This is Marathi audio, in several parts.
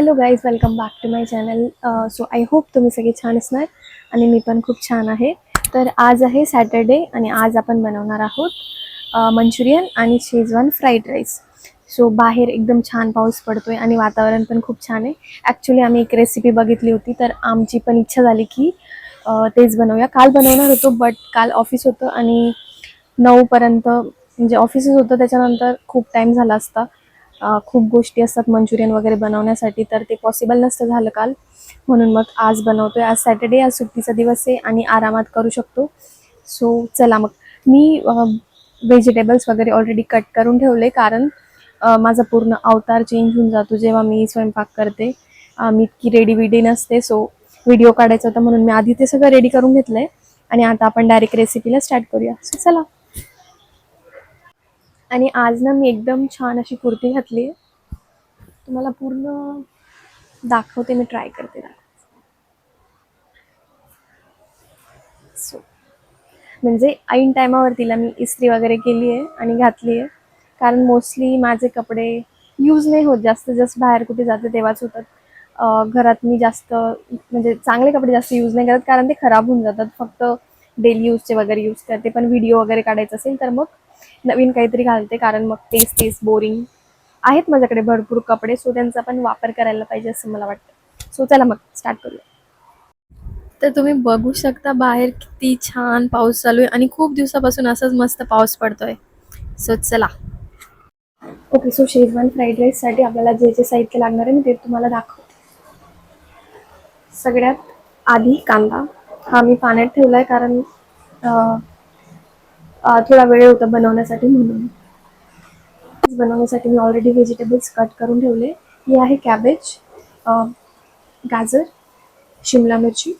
Hello guys welcome back to my channel so I hope तुम्ही सगळे छान असणार आणि मी पण खूप छान आहे. तर आज आहे सॅटर्डे आणि आज आपण बनवणार आहोत uh, मंचुरियन आणि शेजवान फ्राईड राईस सो बाहेर एकदम छान पाऊस पडतोय आणि वातावरण पण खूप छान आहे. ॲक्च्युली आम्ही एक रेसिपी बघितली होती तर आमची पण इच्छा झाली की uh, तेच बनवूया. काल बनवणार होतो बट काल ऑफिस होतं आणि नऊपर्यंत म्हणजे ऑफिसच होतं त्याच्यानंतर खूप टाईम झाला असता. खूप गोष्टी असतात मंचुरियन वगैरे बनवण्यासाठी तर ते पॉसिबल नसतं झालं काल. म्हणून मग आज बनवतोय. आज सॅटर्डे आज सुट्टीचा दिवस आहे आणि आरामात करू शकतो. सो चला मग. मी व्हेजिटेबल्स वगैरे ऑलरेडी कट करून ठेवले कारण माझा पूर्ण अवतार चेंज होऊन जातो जेव्हा मी स्वयंपाक करते. मी इतकी रेडी विडी नसते. सो व्हिडिओ काढायचा होता म्हणून मी आधी ते सगळं रेडी करून घेतलंय. आणि आता आपण डायरेक्ट रेसिपीला स्टार्ट करूया. सो चला. आणि आज ना मी एकदम छान अशी कुर्ती घातली आहे. तुम्हाला पूर्ण दाखवते मी ट्राय करते सो म्हणजे ऐन टायमावर तिला मी इस्त्री वगैरे केली आहे आणि घातली आहे. कारण मोस्टली माझे कपडे यूज नाही होत. जास्त जस्ट बाहेर कुठे जाते तेव्हाच होतात. घरात मी जास्त म्हणजे चांगले कपडे जास्त यूज नाही करत. कारण ते खराब होऊन जातात. फक्त डेली यूजचे वगैरे यूज करते. पण व्हिडिओ वगैरे काढायचं असेल तर मग नवीन काहीतरी घालते कारण मग तेच तेच बोरिंग आहेत माझ्याकडे भरपूर कपडे सो त्यांचा पण वापर करायला पाहिजे असं मला वाटतं. सो चला मग स्टार्ट करूया. तर तुम्ही बघू शकता बाहेर किती छान पाऊस चालू आहे आणि खूप दिवसापासून असंच मस्त पाऊस पडतोय. सो चला. ओके सो शेजवान फ्राईड राईससाठी आपल्याला जे जे साहित्य लागणार आहे मी ते तुम्हाला दाखवते. सगळ्यात आधी कांदा. हा मी पाण्यात ठेवला आहे कारण थोडा वेळ होता बनवण्यासाठी म्हणून. बनवण्यासाठी मी ऑलरेडी व्हेजिटेबल्स कट करून ठेवले. हे आहे कॅबेज गाजर शिमला मिरची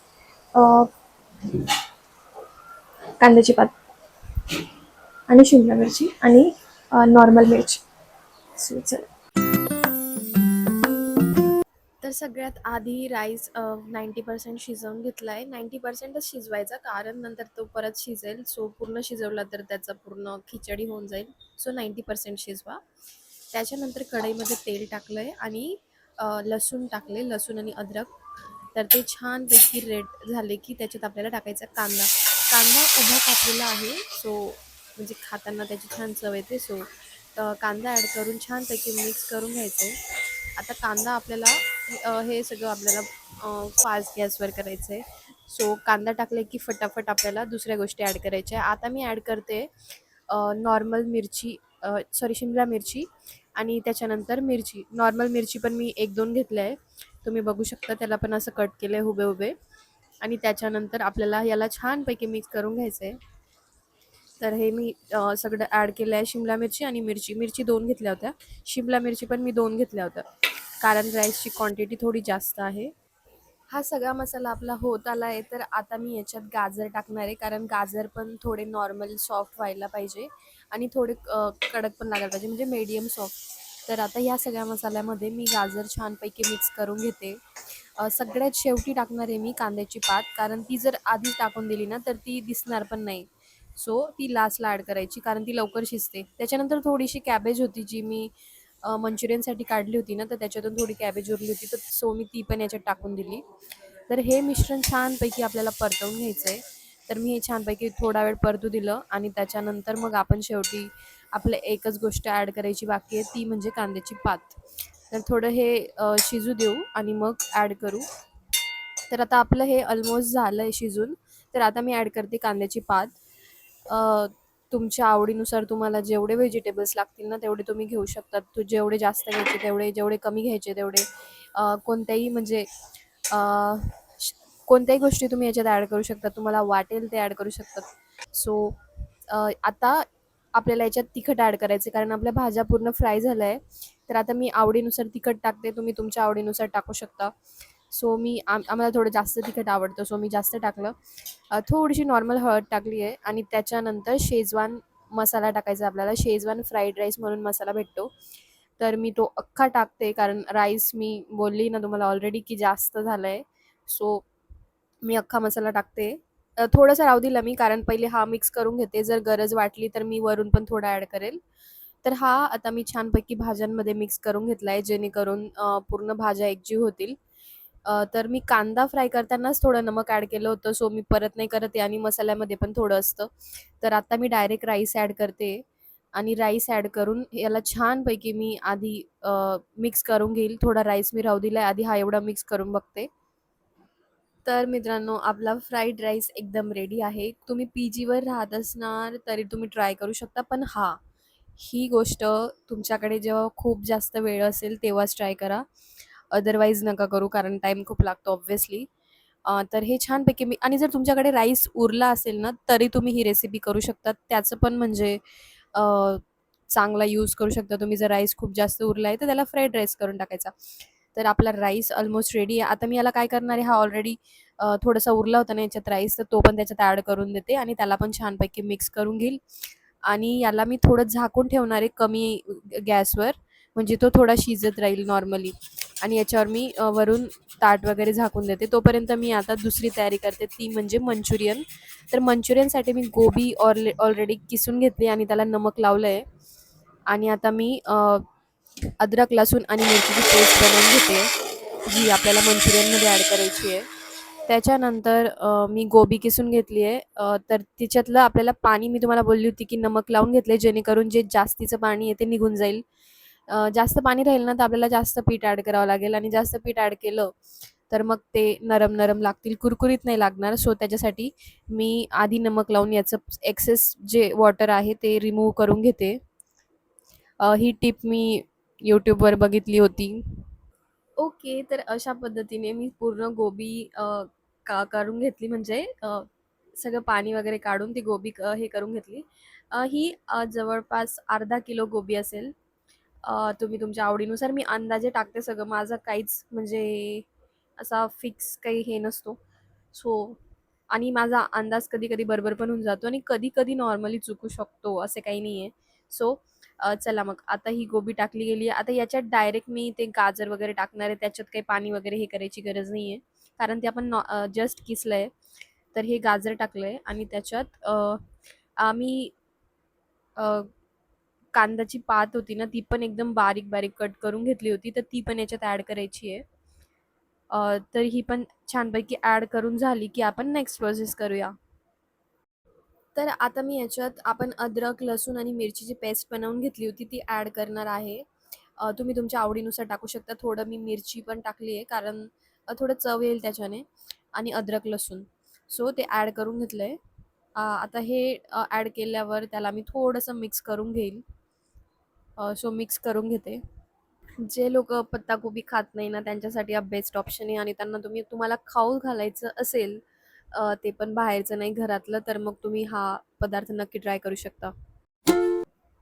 कांद्याची पात आणि शिमला मिरची आणि नॉर्मल मिरची. सो चला. तर सगळ्यात आधी राईस नाईंटी पर्सेंट शिजवून घेतला आहे नाईंटी पर्सेंटच शिजवायचा कारण नंतर तो परत शिजेल. सो पूर्ण शिजवला तर त्याचा पूर्ण खिचडी होऊन जाईल. सो नाईंटी पर्सेंट शिजवा. त्याच्यानंतर कढईमध्ये तेल टाकलं आहे आणि लसूण टाकले लसूण आणि अद्रक. तर ते छानपैकी रेड झाले की त्याच्यात आपल्याला टाकायचा कांदा. कांदा उभा कापलेला आहे. सो म्हणजे खाताना त्याची छान चव येते. सो कांदा ॲड करून छानपैकी मिक्स करून घ्यायचं. आहे आता कांदा आपल्याला हे सगळं आपल्याला फास्ट गॅसवर करायचं आहे सो कांदा टाकले की फटाफट आपल्याला दुसऱ्या गोष्टी ॲड करायच्या आहे. आता मी ॲड करते नॉर्मल मिरची सॉरी शिमला मिरची आणि त्याच्यानंतर मिरची. नॉर्मल मिरची पण मी एक दोन घेतल्या आहे. तुम्ही बघू शकता त्याला पण असं कट केलं आहे उभे हुबे. आणि त्याच्यानंतर आपल्याला याला छानपैकी मिक्स करून घ्यायचं आहे. तर हे मी सगळं ॲड केलं आहे शिमला मिरची आणि मिरची. मिरची दोन घेतल्या होत्या. शिमला मिरची पण मी दोन घेतल्या होत्या. कारण राईसची क्वांटिटी थोडी जास्त आहे. हा सगळा मसाला आपला होत आला आहे तर आता मी याच्यात गाजर टाकणार आहे कारण गाजर पण थोडे नॉर्मल सॉफ्ट व्हायला पाहिजे आणि थोडे कडक पण लागायला पाहिजे म्हणजे मीडियम सॉफ्ट तर आता ह्या सगळ्या मसाल्यामध्ये मी गाजर छानपैकी मिक्स करून घेते. सगळ्यात शेवटी टाकणार आहे मी कांद्याची पात कारण ती जर आधीच टाकून दिली ना तर ती दिसणार पण नाही. सो ती लास्टला ॲड करायची कारण ती लवकर शिजते. त्याच्यानंतर थोडीशी कॅबेज होती जी मी मंचुरियनसाठी काढली होती ना तर त्याच्यातून थोडी कॅबेज उरली होती तर सो मी ती पण याच्यात टाकून दिली. तर हे मिश्रण छानपैकी आपल्याला परतवून घ्यायचं आहे तर मी हे छानपैकी थोडा वेळ परतू दिलं आणि त्याच्यानंतर मग आपण शेवटी आपलं एकच गोष्ट ॲड करायची बाकी आहे ती म्हणजे कांद्याची पात. तर थोडं हे शिजू देऊ आणि मग ॲड करू. तर आता आपलं हे ऑलमोस्ट झालं आहे शिजून. तर आता मी ॲड करते कांद्याची पात. तुमच्या आवडीनुसार तुम्हाला जेवढे व्हेजिटेबल्स लागतील ना तेवढे तुम्ही घेऊ शकतात. तू जेवढे जास्त घ्यायचे तेवढे जेवढे कमी घ्यायचे तेवढे कोणत्याही म्हणजे कोणत्याही गोष्टी तुम्ही याच्यात ॲड करू शकता तुम्हाला वाटेल ते ॲड करू शकतात. सो आता आपल्याला याच्यात तिखट ॲड करायचे कारण आपल्या भाज्या पूर्ण फ्राय झाल्या. आहे तर आता मी आवडीनुसार तिखट टाकते तुम्ही तुमच्या आवडीनुसार टाकू शकता. सो मी आम आम्हाला थोडं जास्त तिखट आवडतं. सो मी जास्त टाकलं. थोडीशी नॉर्मल हळद टाकली आहे आणि त्याच्यानंतर शेजवान मसाला टाकायचा आपल्याला. शेजवान फ्राईड राईस म्हणून मसाला भेटतो. तर मी तो अख्खा टाकते कारण राईस मी बोलली ना तुम्हाला ऑलरेडी की जास्त झालं आहे सो मी अख्खा मसाला टाकते. अ, थोडंसं राहू दिला मी कारण पहिले हा मिक्स करून घेते. जर गरज वाटली तर मी वरून पण थोडा ॲड करेल. तर हा आता मी छानपैकी भाज्यांमध्ये मिक्स करून घेतला आहे जेणेकरून पूर्ण भाज्या एकजीव होतील. तर मी कांदा फ्राय करतानाच थोडं नमक ॲड केलं होतं, सो मी परत नाही करत आहे आणि मसाल्यामध्ये पण थोडं असतं. तर आता मी डायरेक्ट राईस ॲड करते आणि राईस ॲड करून याला छानपैकी मी आधी मिक्स करून घेईल. थोडा राईस मी राहू दिला आधी हा एवढा मिक्स करून बघते. तर मित्रांनो, आपला फ्राईड राईस एकदम रेडी आहे. तुम्ही पी जीवर राहत असणार तरी तुम्ही ट्राय करू शकता. पण हा ही गोष्ट तुमच्याकडे जेव्हा खूप जास्त वेळ असेल तेव्हाच ट्राय करा. अदरवाईज नका करू कारण टाईम खूप लागतो ऑब्व्हियसली. तर हे छानपैकी मी आणि जर तुमच्याकडे राईस उरला असेल ना, तरी तुम्ही ही रेसिपी करू शकता. त्याचं पण म्हणजे चांगला यूज करू शकता तुम्ही. जर राईस खूप जास्त उरला आहे, तर त्याला फ्राईड राईस करून टाकायचा. तर आपला राईस ऑलमोस्ट रेडी आहे. आता मी याला काय करणार आहे, हा ऑलरेडी थोडासा उरला होता ना याच्यात राईस, तर तो पण त्याच्यात ॲड करून देते आणि त्याला पण छानपैकी मिक्स करून घेईल आणि याला मी थोडं झाकून ठेवणार आहे कमी गॅसवर, म्हणजे तो थोडा शिजत राहील नॉर्मली आणि याच्यावर मी वरून ताट वगैरे झाकून देते. तोपर्यंत मी आता दुसरी तयारी करते, ती म्हणजे मंचुरियन. तर मंचुरियनसाठी मी गोबी ऑरले ऑलरेडी किसून घेतली आणि त्याला नमक लावलं आहे आणि आता मी अद्रक, लसूण आणि मिरचीची पेस्ट बनवून घेते, जी आपल्याला मंचुरियनमध्ये ॲड करायची आहे. त्याच्यानंतर मी गोबी किसून घेतली आहे. तर तिच्यातलं आपल्याला पाणी मी तुम्हाला बोलली होती, की नमक लावून घेतले जेणेकरून जे जास्तीचं पाणी आहे ते निघून जाईल. जास्त पाणी राहील ना, तर आपल्याला जास्त पीठ ॲड करावं लागेल आणि जास्त पीठ ॲड केलं, तर मग ते नरम-नरम लागतील, कुरकुरीत नाही लागणार. सो त्याच्यासाठी मी आधी नमक लावून याचं एक्सेस जे वॉटर आहे ते रिमूव्ह करून घेते. ही टिप मी यूट्यूबवर बघितली होती. ओके. तर अशा पद्धतीने मी पूर्ण गोबी का करून घेतली म्हणजे सगळं पाणी वगैरे काढून ती गोबी हे करून घेतली. ही जवळपास अर्धा किलो गोबी असेल. तुम्ही तुमच्या आवडीनुसार मी अंदाजे टाकते सगळं. माझा काहीच म्हणजे असा फिक्स काही हे नसतो. सो आणि माझा अंदाज कधी-कधी बरोबर पण होऊन जातो आणि कधी-कधी नॉर्मली चुकू शकतो, असं काही नाही आहे. सो चला मग आता ही गोबी टाकली गेली आहे. आता याच्यात डायरेक्ट मी ते गाजर वगैरे टाकणार आहे. त्याच्यात काही पाणी वगैरे हे करायची गरज नाही आहे. कारण ते आपण नॉ जस्ट किसलं आहे. तर हे गाजर टाकलं आहे आणि त्याच्यात आम्ही कांद्याची पात होती ना, ती पण एकदम बारीक-बारीक कट करून घेतली होती, तर ती पण याच्यात ॲड करायची आहे. तर ही पण छानपैकी ॲड करून झाली, की आपण नेक्स्ट प्रोसेस करूया. तर आता मी याच्यात आपण अद्रक, लसूण आणि मिरचीची पेस्ट बनवून घेतली होती, ती ॲड करणार आहे. तुम्ही तुमच्या आवडीनुसार टाकू शकता. थोडं मी मिरची पण टाकली आहे, कारण थोडं चव येईल त्याच्याने आणि अद्रक, लसूण. सो ते ॲड करून घेतलं आहे. आता हे ॲड केल्यावर त्याला मी थोडंसं मिक्स करून घेईल. सो मिक्स करून घेते. जे लोक पत्ताकोबी खात नाही ना, त्यांच्यासाठी हा बेस्ट ऑप्शन आहे आणि त्यांना तुम्ही तुम्हाला खाऊ घालायचं असेल, ते पण बाहेरचं नाही घरातलं, तर मग तुम्ही हा पदार्थ नक्की ट्राय करू शकता.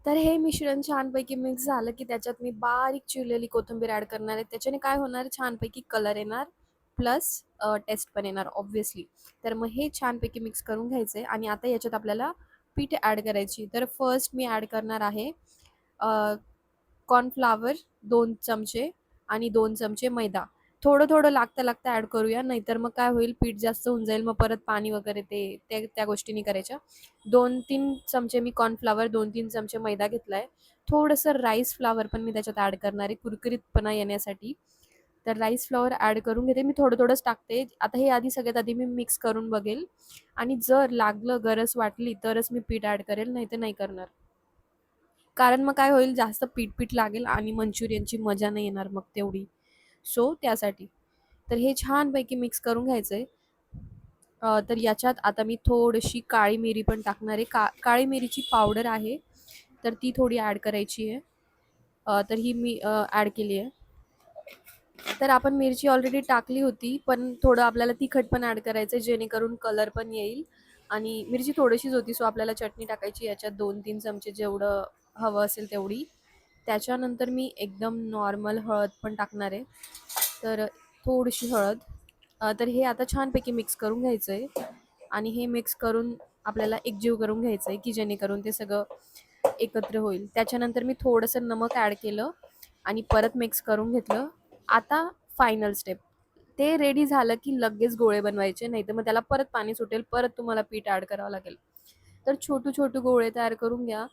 तर हे मिश्रण छानपैकी मिक्स झालं, की त्याच्यात मी बारीक चिरलेली कोथिंबीर ॲड करणार आहे. त्याच्याने काय होणार छानपैकी कलर येणार प्लस टेस्ट पण येणार ऑब्व्हियसली. तर मग हे छानपैकी मिक्स करून घ्यायचं आहे आणि आता याच्यात आपल्याला पीठ ॲड करायची. तर फर्स्ट मी ॲड करणार आहे कॉर्नफ्लावर दोन चमचे आणि दोन चमचे मैदा. थोडं-थोडं लागता-लागता ॲड करूया, नाहीतर मग काय होईल पीठ जास्त होऊन जाईल, मग परत पाणी वगैरे ते त्या त्या गोष्टीनी करायच्या. 2-3 चमचे मी कॉर्नफ्लावर दोन तीन चमचे मैदा घेतला आहे. थोडंसं राईस फ्लॉवर पण मी त्याच्यात ॲड करणार आहे कुरकुरीतपणा येण्यासाठी. तर राईस फ्लॉवर ॲड करून घेते. मी थोडं-थोडंच टाकते. आता हे आधी सगळ्यात आधी मी मिक्स करून बघेल आणि जर लागलं, गरज वाटली तरच मी पीठ ॲड करेल, नाहीतर नाही करणार. कारण मग काय होईल जास्त पीठ-पीठ लागेल आणि मंचुरियनची मजा नाही येणार मग तेवढी. सो त्यासाठी. तर हे छानपैकी मिक्स करून घ्यायचं आहे. तर याच्यात आता मी थोडीशी काळी मिरी पण टाकणार आहे. का काळी मिरीची पावडर आहे, तर ती थोडी ॲड करायची आहे. तर ही मी ॲड केली आहे. तर आपण मिरची ऑलरेडी टाकली होती, पण थोडं आपल्याला तिखट पण ॲड करायचं आहे, जेणेकरून कलर पण येईल आणि मिरची थोडीशीच होती, सो आपल्याला चटणी टाकायची याच्यात 2-3 चमचे जेवढं हवं असेल तेवढी. त्याच्यानंतर मी एकदम नॉर्मल हळद पण टाकणार आहे. तर थोडीशी हळद. तर हे आता छानपैकी मिक्स करून घ्यायचं आहे आणि हे मिक्स करून आपल्याला एकजीव करून घ्यायचं आहे, की जेणेकरून ते सगळं एकत्र होईल. त्याच्यानंतर मी थोडंसं नमक ॲड केलं आणि परत मिक्स करून घेतलं. आता फायनल स्टेप. ते रेडी झालं, की लगेच गोळे बनवायचे, नाहीतर मग त्याला परत पाणी सुटेल, परत तुम्हाला पीठ ॲड करावं लागेल. तर छोटू-छोटू गोळे तयार करून घ्या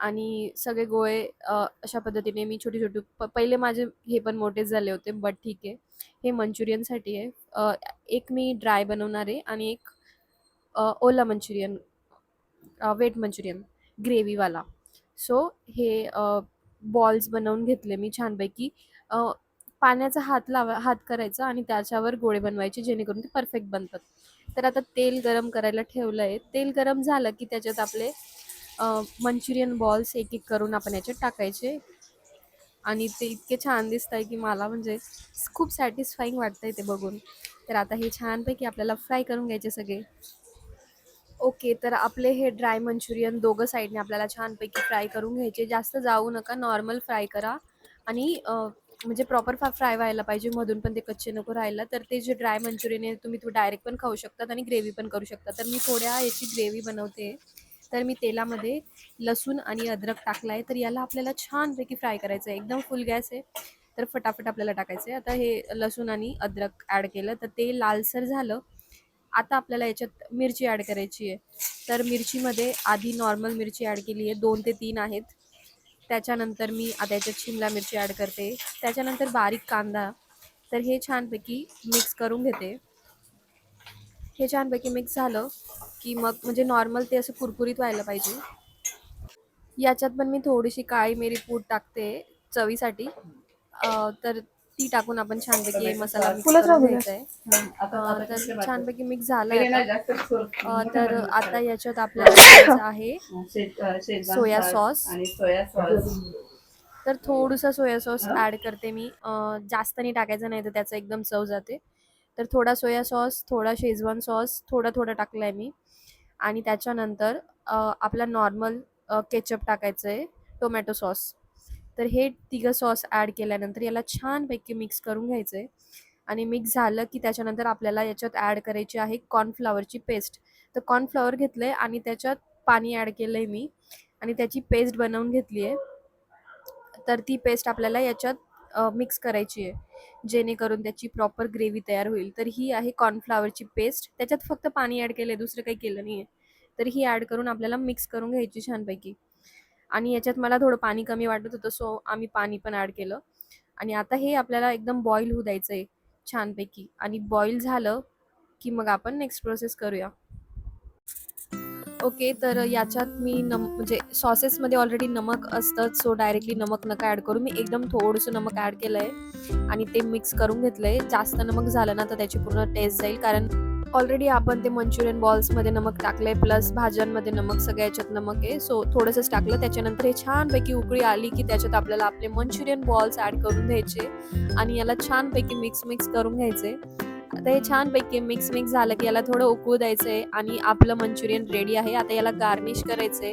आणि सगळे गोळे अशा पद्धतीने मी छोटे छोटे प पहिले माझे हे पण मोठेच झाले होते बट ठीक आहे. हे मंचुरियनसाठी आहे. एक मी ड्राय बनवणार आहे आणि एक ओला मंचुरियन वेट मंचुरियन ग्रेव्हीवाला. सो हे बॉल्स बनवून घेतले मी छानपैकी. पाण्याचा हात लावा हात करायचा आणि त्याच्यावर गोळे बनवायचे जेणेकरून ते परफेक्ट बनतात. तर आता तेल गरम करायला ठेवलं आहे तेल गरम झालं की त्याच्यात आपले मंचुरियन बॉल्स एक एक करून आपण याच्यात टाकायचे. आणि ते इतके छान दिसत आहे की मला म्हणजे खूप सॅटिस्फाईंग वाटतं आहे ते बघून. तर आता हे छानपैकी आपल्याला फ्राय करून घ्यायचे सगळे. ओके तर आपले हे ड्राय मंचुरियन दोघं साईडने आपल्याला छानपैकी फ्राय करून घ्यायचे. जास्त जाऊ नका नॉर्मल फ्राय करा. आणि म्हणजे प्रॉपर फा फ्राय व्हायला पाहिजे. मधून पण ते कच्चे नको राहायला तर ते जे ड्राय मंचुरियन आहे तुम्ही तो डायरेक्ट पण खाऊ शकतात आणि ग्रेव्ही पण करू शकता तर मी थोड्या याची ग्रेव्ही बनवते. तर मी तेलामध्ये लसूण आणि अद्रक टाकला आहे. तर याला आपल्याला छानपैकी फ्राय करायचं आहे एकदम फुल गॅस आहे. तर फटाफट आपल्याला टाकायचं आहे आता हे लसूण आणि अद्रक ॲड केलं. तर ते लालसर झालं. आता आपल्याला याच्यात मिरची ॲड करायची आहे. तर मिरचीमध्ये आधी नॉर्मल मिरची ॲड केली आहे. दोन ते तीन आहेत. त्याच्यानंतर मी आता याच्यात शिमला मिरची ॲड करते. त्याच्यानंतर बारीक कांदा. तर हे छानपैकी मिक्स करून घेते. हे छानपैकी मिक्स झालं. की मग म्हणजे नॉर्मल ते असं कुरकुरीत व्हायला पाहिजे. याच्यात पण मी थोडीशी काळी मिरी पूड टाकते चवीसाठी. अ, तर ती टाकून आपण छानपैकी हे मसाला मिक्स करून. घ्यायचा आहे तर छानपैकी मिक्स झालं तर आता याच्यात आपल्याला टाकायचं आहे सोया सॉस. आणि सोया सॉस. तर थोडंसं सोया सॉस ॲड करते मी. अ, जास्त नाही टाकायचं नाही तर त्याचं एकदम चव जाते. तर थोडा सोया सॉस थोडा शेजवान सॉस थोडा थोडा टाकला आहे मी. आणि त्याच्यानंतर आपला नॉर्मल केचप टाकायचं आहे टोमॅटो सॉस तर हे तिघं सॉस ॲड केल्यानंतर याला छानपैकी मिक्स करून घ्यायचं आहे आणि मिक्स झालं की त्याच्यानंतर आपल्याला याच्यात ॲड करायची आहे कॉर्नफ्लॉवरची पेस्ट तर कॉर्नफ्लॉवर घेतलं आहे आणि त्याच्यात पाणी ॲड केलं आहे मी. आणि त्याची पेस्ट बनवून घेतली आहे तर ती पेस्ट आपल्याला याच्यात मिक्स करायची आहे. जेणेकरून त्याची प्रॉपर ग्रेव्ही तयार होईल. तर ही आहे कॉर्नफ्लावरची पेस्ट त्याच्यात फक्त पाणी ॲड केलं आहे दुसरं काही केलं नाही आहे तर ही ॲड करून आपल्याला मिक्स करून घ्यायची छानपैकी. आणि याच्यात मला थोडं पाणी कमी वाटत होतं सो आम्ही पाणी पण ॲड केलं. आणि आता हे आपल्याला एकदम बॉईल होऊ द्यायचं आहे छानपैकी. आणि बॉईल झालं की मग आपण नेक्स्ट प्रोसेस करूया. ओके तर याच्यात मी नम म्हणजे सॉसेसमध्ये ऑलरेडी नमक असतंच सो डायरेक्टली नमक नका ॲड करू. मी एकदम थोडंसं नमक ॲड केलं आहे आणि ते मिक्स करून घेतलं आहे जास्त नमक झालं ना तर त्याची पूर्ण टेस्ट जाईल. कारण ऑलरेडी आपण ते मंचुरियन बॉल्समध्ये नमक टाकलं आहे प्लस भाज्यांमध्ये नमक सगळ्या याच्यात नमक आहे. सो थोडंसंच टाकलं. त्याच्यानंतर हे छानपैकी उकळी आली की त्याच्यात आपल्याला आपले मंचुरियन बॉल्स ॲड करून द्यायचे आणि याला छानपैकी मिक्स मिक्स करून घ्यायचे. आता हे छानपैकी मिक्स मिक्स झालं की याला थोडं उकळू द्यायचंय आणि आपलं मंचुरियन रेडी आहे. आता याला गार्निश करायचंय.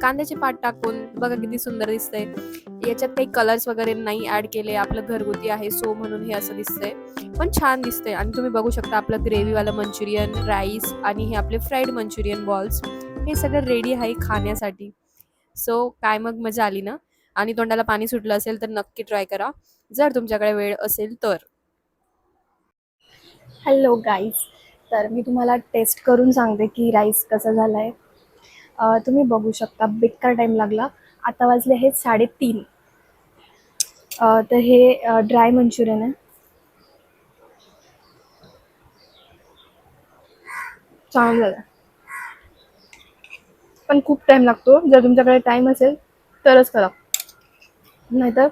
कांद्याचे पात टाकून बघा किती सुंदर दिसतंय. याच्यात काही कलर्स वगैरे नाही ऍड केले. आपलं घरगुती आहे सो म्हणून हे असं दिसतंय. पण छान दिसतंय. आणि तुम्ही बघू शकता आपलं ग्रेव्हीवालं मंचुरियन राईस आणि हे आपले फ्राईड मंचुरियन बॉल्स हे सगळं रेडी आहे खाण्यासाठी. सो काय मग मजा आली ना? आणि तोंडाला पाणी सुटलं असेल तर नक्की ट्राय करा. जर तुमच्याकडे वेळ असेल तर. हॅलो गाईज तर मी तुम्हाला टेस्ट करून सांगते की राईस कसा झाला आहे तुम्ही बघू शकता बेकार टाईम लागला. आता वाजले हे साडेतीन. तर हे ड्राय मंचुरियन आहे. चांगलं झालं. पण खूप टाईम लागतो. जर तुमच्याकडे टाईम असेल तरच करा. नाहीतर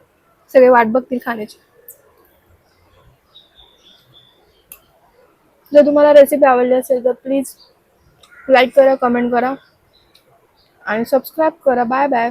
सगळे वाट बघतील खाण्याची. जर तुम्हाला रेसिपी आवडली असेल तर प्लीज लाईक करा कमेंट करा. आणि सबस्क्राईब करा. Bye bye